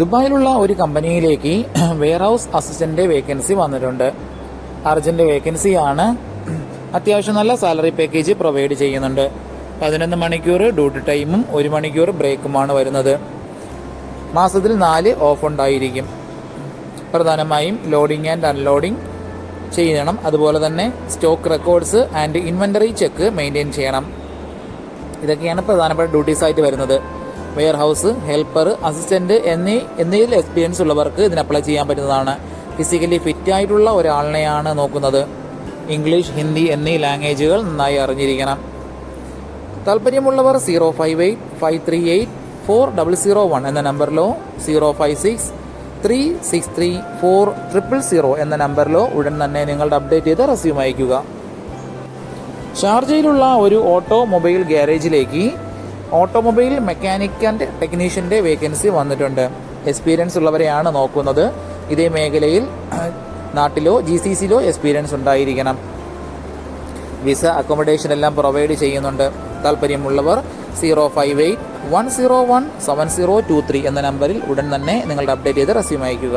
ദുബായിലുള്ള ഒരു കമ്പനിയിലേക്ക് warehouse assistant vacancy വന്നിട്ടുണ്ട്. അർജന്റ് വേക്കൻസിയാണ് അത്യാവശ്യം നല്ല സാലറി പാക്കേജ് പ്രൊവൈഡ് ചെയ്യുന്നുണ്ട്. പതിനൊന്ന് മണിക്കൂർ ഡ്യൂട്ടി ടൈമും ഒരു മണിക്കൂർ ബ്രേക്കുമാണ് വരുന്നത്. മാസത്തിൽ നാല് ഓഫ് ഉണ്ടായിരിക്കും. പ്രധാനമായും ലോഡിംഗ് ആൻഡ് അൺലോഡിംഗ് ചെയ്യണം. അതുപോലെ തന്നെ stock records and inventory check maintain ചെയ്യണം. ഇതൊക്കെയാണ് പ്രധാനപ്പെട്ട ഡ്യൂട്ടീസ് ആയിട്ട് വരുന്നത്. വെയർ ഹൗസ് ഹെൽപ്പർ അസിസ്റ്റന്റ് എന്നീ എന്നതിൽ എക്സ്പീരിയൻസ് ഉള്ളവർക്ക് ഇതിന് അപ്ലൈ ചെയ്യാൻ പറ്റുന്നതാണ്. ഫിസിക്കലി ഫിറ്റ് ആയിട്ടുള്ള ഒരാളിനെയാണ് നോക്കുന്നത്. ഇംഗ്ലീഷ് ഹിന്ദി എന്നീ ലാംഗ്വേജുകൾ നന്നായി അറിഞ്ഞിരിക്കണം. താല്പര്യമുള്ളവർ zero five eight five three eight four double zero one എന്ന നമ്പറിലോ zero five six three six three four triple zero എന്ന നമ്പറിലോ ഉടൻ തന്നെ നിങ്ങളുടെ അപ്ഡേറ്റ് ചെയ്ത റെസ്യൂം അയയ്ക്കുക. ഷാർജയിലുള്ള ഒരു ഓട്ടോമൊബൈൽ ഗ്യാരേജിലേക്ക് ഓട്ടോമൊബൈൽ മെക്കാനിക് ആൻഡ് ടെക്നീഷ്യന്റെ വേക്കൻസി വന്നിട്ടുണ്ട്. എക്സ്പീരിയൻസ് ഉള്ളവരെയാണ് നോക്കുന്നത്. ഇതേ മേഖലയിൽ നാട്ടിലോ ജി സി സിയിലോ എക്സ്പീരിയൻസ് ഉണ്ടായിരിക്കണം. വിസ അക്കോമഡേഷൻ എല്ലാം പ്രൊവൈഡ് ചെയ്യുന്നുണ്ട്. താല്പര്യമുള്ളവർ zero five eight one zero one seven zero two three എന്ന നമ്പറിൽ ഉടൻ തന്നെ നിങ്ങളുടെ അപ്ഡേറ്റ് ചെയ്ത് റെസ്യൂം അയക്കുക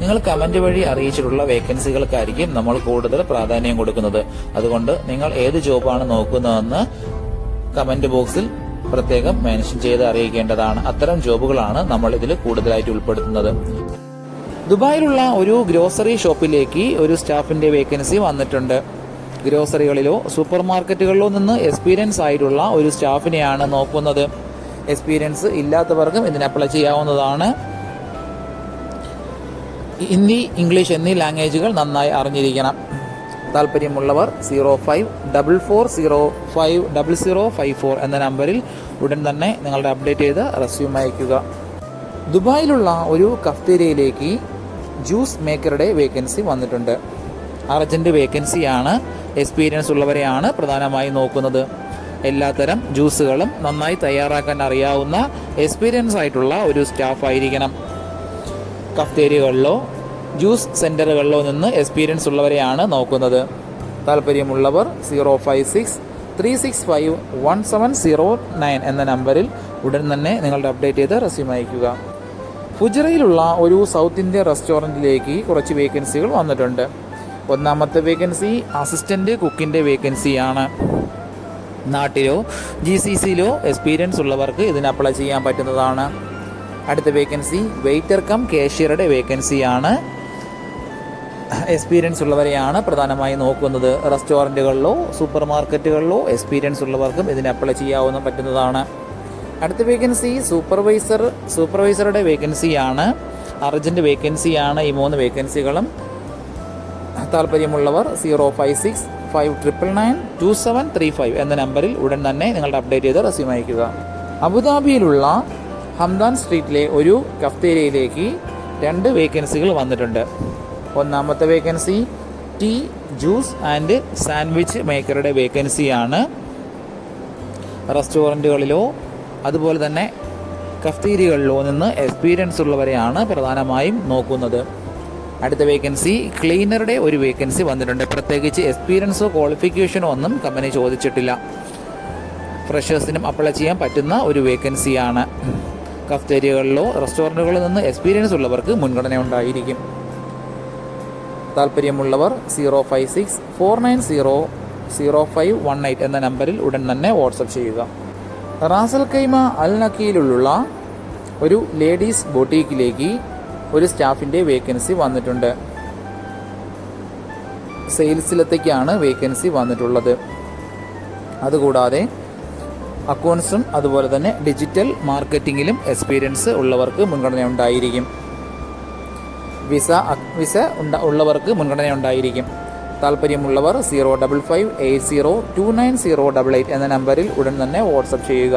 നിങ്ങൾ കമന്റ് വഴി അറിയിച്ചിട്ടുള്ള വേക്കൻസികൾക്കായിരിക്കും നമ്മൾ കൂടുതൽ പ്രാധാന്യം കൊടുക്കുന്നത്. അതുകൊണ്ട് നിങ്ങൾ ഏത് ജോബാണ് നോക്കുന്നതെന്ന് കമന്റ് ബോക്സിൽ പ്രത്യേകം മെൻഷൻ ചെയ്ത് അറിയിക്കേണ്ടതാണ്. അത്തരം ജോബുകളാണ് നമ്മൾ ഇതിൽ കൂടുതലായിട്ട് ഉൾപ്പെടുത്തുന്നത്. ദുബായിലുള്ള ഒരു ഗ്രോസറി ഷോപ്പിലേക്ക് ഒരു സ്റ്റാഫിന്റെ വേക്കൻസി വന്നിട്ടുണ്ട്. ഗ്രോസറികളിലോ സൂപ്പർ മാർക്കറ്റുകളിലോ നിന്ന് എക്സ്പീരിയൻസ് ആയിട്ടുള്ള ഒരു സ്റ്റാഫിനെയാണ് നോക്കുന്നത്. എക്സ്പീരിയൻസ് ഇല്ലാത്തവർക്കും ഇതിന് അപ്ലൈ ചെയ്യാവുന്നതാണ്. ഹിന്ദി ഇംഗ്ലീഷ് എന്നീ ലാംഗ്വേജുകൾ നന്നായി അറിഞ്ഞിരിക്കണം. താല്പര്യമുള്ളവർ zero five double four zero five double zero five four എന്ന നമ്പറിൽ ഉടൻ തന്നെ നിങ്ങളുടെ അപ്ഡേറ്റ് ചെയ്ത് റെസ്യൂം അയക്കുക ദുബായിലുള്ള ഒരു കഫ്തേരിയയിലേക്ക് ജ്യൂസ് മേക്കറുടെ വേക്കൻസി വന്നിട്ടുണ്ട്. അർജന്റ് വേക്കൻസിയാണ് എക്സ്പീരിയൻസ് ഉള്ളവരെയാണ് പ്രധാനമായും നോക്കുന്നത്. എല്ലാത്തരം ജ്യൂസുകളും നന്നായി തയ്യാറാക്കാൻ അറിയാവുന്ന എക്സ്പീരിയൻസ് ആയിട്ടുള്ള ഒരു സ്റ്റാഫ് ആയിരിക്കണം. കഫ്തേരിയകളിലോ ജ്യൂസ് സെന്ററുകളിലോ നിന്ന് എക്സ്പീരിയൻസ് ഉള്ളവരെയാണ് നോക്കുന്നത്. താല്പര്യമുള്ളവർ zero five six three six five one seven zero nine എന്ന നമ്പറിൽ ഉടൻ തന്നെ നിങ്ങളുടെ അപ്ഡേറ്റ് ചെയ്ത് റെസ്യൂം അയക്കുക ഫുജറയിലുള്ള ഒരു സൗത്ത് ഇന്ത്യൻ റെസ്റ്റോറന്റിലേക്ക് കുറച്ച് വേക്കൻസികൾ വന്നിട്ടുണ്ട്. ഒന്നാമത്തെ വേക്കൻസി അസിസ്റ്റന്റ് കുക്കിന്റെ വേക്കൻസിയാണ് നാട്ടിലോ ജി സി സിയിലോ എക്സ്പീരിയൻസ് ഉള്ളവർക്ക് ഇതിന് അപ്ലൈ ചെയ്യാൻ പറ്റുന്നതാണ്. അടുത്ത വേക്കൻസി വെയിറ്റർ കം കേഷ്യറുടെ വേക്കൻസിയാണ് എക്സ്പീരിയൻസ് ഉള്ളവരെയാണ് പ്രധാനമായും നോക്കുന്നത്. റെസ്റ്റോറന്റുകളിലോ സൂപ്പർ മാർക്കറ്റുകളിലോ എക്സ്പീരിയൻസ് ഉള്ളവർക്കും ഇതിന് അപ്ലൈ ചെയ്യാവുന്ന പറ്റുന്നതാണ്. അടുത്ത വേക്കൻസി സൂപ്പർവൈസർ സൂപ്പർവൈസറുടെ വേക്കൻസിയാണ് അർജന്റ് വേക്കൻസിയാണ് ഈ മൂന്ന് വേക്കൻസികളും താല്പര്യമുള്ളവർ zero five six five triple nine two seven three five എന്ന നമ്പറിൽ ഉടൻ തന്നെ നിങ്ങളുടെ അപ്ഡേറ്റ് ചെയ്ത് റെസ്യൂം അയക്കുക അബുദാബിയിലുള്ള ഹംദാൻ സ്ട്രീറ്റിലെ ഒരു കഫ്തേരിയയിലേക്ക് രണ്ട് വേക്കൻസികൾ വന്നിട്ടുണ്ട്. ഒന്നാമത്തെ vacancy tea juice and sandwich മേക്കറുടെ വേക്കൻസിയാണ് റെസ്റ്റോറന്റുകളിലോ അതുപോലെ തന്നെ കഫ്തീരികളിലോ നിന്ന് എക്സ്പീരിയൻസ് ഉള്ളവരെയാണ് പ്രധാനമായും നോക്കുന്നത്. അടുത്ത വേക്കൻസി ക്ലീനറുടെ ഒരു വേക്കൻസി വന്നിട്ടുണ്ട്. പ്രത്യേകിച്ച് എക്സ്പീരിയൻസോ ക്വാളിഫിക്കേഷനോ ഒന്നും കമ്പനി ചോദിച്ചിട്ടില്ല. ഫ്രഷേഴ്സിനും അപ്ലൈ ചെയ്യാൻ പറ്റുന്ന ഒരു വേക്കൻസിയാണ്. കഫ്റ്റേരിയകളിലോ റെസ്റ്റോറന്റുകളിൽ നിന്ന് എക്സ്പീരിയൻസ് ഉള്ളവർക്ക് മുൻഗണന ഉണ്ടായിരിക്കും. താല്പര്യമുള്ളവർ zero five six four nine zero zero five one eight എന്ന നമ്പറിൽ ഉടൻ തന്നെ വാട്സപ്പ് ചെയ്യുക. റാസൽ കൈമ അൽ നക്കിയിലുള്ള ഒരു ലേഡീസ് ബൊട്ടീക്കിലേക്ക് ഒരു സ്റ്റാഫിന്റെ വേക്കൻസി വന്നിട്ടുണ്ട്. സെയിൽസിലത്തേക്കാണ് വേക്കൻസി വന്നിട്ടുള്ളത്. അതുകൂടാതെ അക്കൗണ്ട്സും അതുപോലെ തന്നെ ഡിജിറ്റൽ മാർക്കറ്റിങ്ങിലും എക്സ്പീരിയൻസ് ഉള്ളവർക്ക് മുൻഗണന ഉണ്ടായിരിക്കും വിസ വിസ ഉള്ളവർക്ക് മുൻഗണന ഉണ്ടായിരിക്കും താല്പര്യമുള്ളവർ zero double five eight zero two nine zero double eight എന്ന നമ്പറിൽ ഉടൻ തന്നെ വാട്സപ്പ് ചെയ്യുക.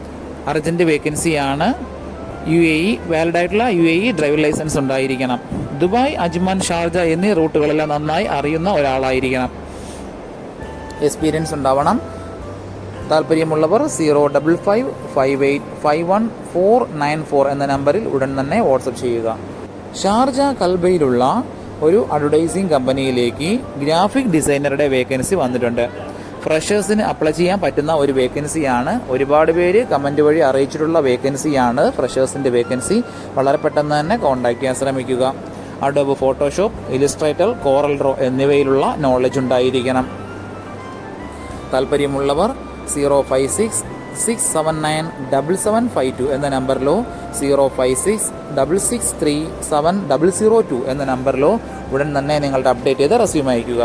അർജന്റ് വേക്കൻസിയാണ് യു എ ഇ വാലിഡ് ആയിട്ടുള്ള U A E driver licence ഉണ്ടായിരിക്കണം. ദുബായ് അജ്മാൻ ഷാർജ എന്നീ റൂട്ടുകളെല്ലാം നന്നായി അറിയുന്ന ഒരാളായിരിക്കണം. എക്സ്പീരിയൻസ് ഉണ്ടാവണം. താല്പര്യമുള്ളവർ zero double five five eight five one four nine four എന്ന നമ്പറിൽ ഉടൻ തന്നെ വാട്സപ്പ് ചെയ്യുക. ഷാർജ കൽബയിലുള്ള ഒരു അഡ്വർടൈസിംഗ് കമ്പനിയിലേക്ക് ഗ്രാഫിക് ഡിസൈനറുടെ വേക്കൻസി വന്നിട്ടുണ്ട്. ഫ്രഷേഴ്സിന് അപ്ലൈ ചെയ്യാൻ പറ്റുന്ന ഒരു വേക്കൻസിയാണ് ഒരുപാട് പേര് കമന്റ് വഴി അറിയിച്ചിട്ടുള്ള വേക്കൻസിയാണ് ഫ്രഷേഴ്സിന്റെ വേക്കൻസി വളരെ പെട്ടെന്ന് തന്നെ കോൺടാക്റ്റ് ചെയ്യാൻ ശ്രമിക്കുക. Adobe Photoshop Illustrator Corel Draw എന്നിവയിലുള്ള knowledge ഉണ്ടായിരിക്കണം. താല്പര്യമുള്ളവർ zero five six six seven nine double seven five two എന്ന നമ്പറിലോ zero five six double six three seven double zero two എന്ന നമ്പറിലോ ഉടൻ തന്നെ നിങ്ങളുടെ അപ്ഡേറ്റ് ചെയ്ത് റെസ്യൂം അയക്കുക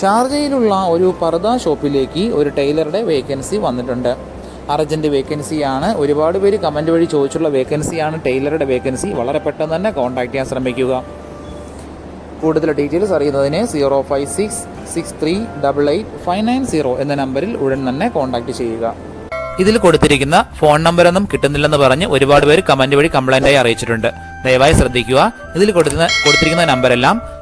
ഷാർജയിലുള്ള ഒരു പർദ ഷോപ്പിലേക്ക് ഒരു ടൈലറുടെ വേക്കൻസി വന്നിട്ടുണ്ട്. അർജന്റ് വേക്കൻസിയാണ്. ഒരുപാട് പേര് കമന്റ് വഴി ചോദിച്ചുള്ള വേക്കൻസിയാണ്. ടൈലറുടെ വേക്കൻസി വളരെ പെട്ടെന്ന് തന്നെ കോൺടാക്ട് ചെയ്യാൻ ശ്രമിക്കുക. കൂടുതൽ ഡീറ്റെയിൽസ് അറിയുന്നതിന് zero five six six three double eight five nine zero എന്ന നമ്പറിൽ ഉടൻ തന്നെ കോൺടാക്ട് ചെയ്യുക. ഇതിൽ കൊടുത്തിരിക്കുന്ന ഫോൺ നമ്പറൊന്നും കിട്ടുന്നില്ലെന്ന് പറഞ്ഞ് ഒരുപാട് പേര് കമന്റ് വഴി കംപ്ലൈന്റ് ആയി അറിയിച്ചിട്ടുണ്ട്. ദയവായി ശ്രദ്ധിക്കുക. ഇതിൽ കൊടുക്കുന്ന കൊടുത്തിരിക്കുന്ന നമ്പരെല്ലാം